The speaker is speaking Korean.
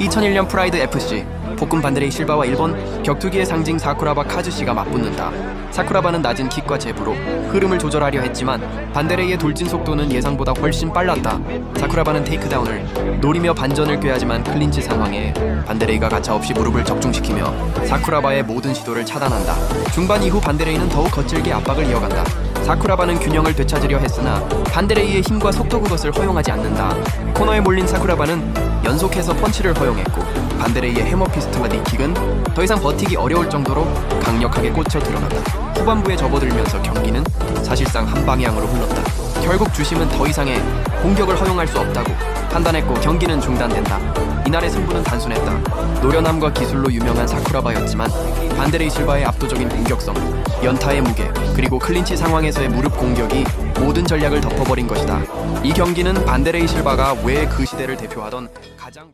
2001년 프라이드 FC 복근 반데레이 실바와 일본 격투기의 상징 사쿠라바 카즈시가 맞붙는다. 사쿠라바는 낮은 킥과 제브로 흐름을 조절하려 했지만 반데레이의 돌진 속도는 예상보다 훨씬 빨랐다. 사쿠라바는 테이크다운을 노리며 반전을 꾀하지만 클린치 상황에 반데레이가 가차없이 무릎을 적중시키며 사쿠라바의 모든 시도를 차단한다. 중반 이후 반데레이는 더욱 거칠게 압박을 이어간다. 사쿠라바는 균형을 되찾으려 했으나 반데레이의 힘과 속도 그것을 허용하지 않는다. 코너에 몰린 사쿠라바는 연속해서 펀치를 허용했고 반데레이의 해머피스트와 니킥은 더 이상 버티기 어려울 정도로 강력하게 꽂혀 들어간다. 후반부에 접어들면서 경기는 사실상 한 방향으로 흘렀다. 결국 주심은 더 이상의 공격을 허용할 수 없다고 판단했고 경기는 중단된다. 이날의 승부는 단순했다. 노련함과 기술로 유명한 사쿠라바였지만 반데레이 실바의 압도적인 공격성, 연타의 무게, 그리고 클린치 상황에서의 무릎 공격이 모든 전략을 덮어버린 것이다. 이 경기는 반데레이 실바가 왜 그 시대를 대표하던 가장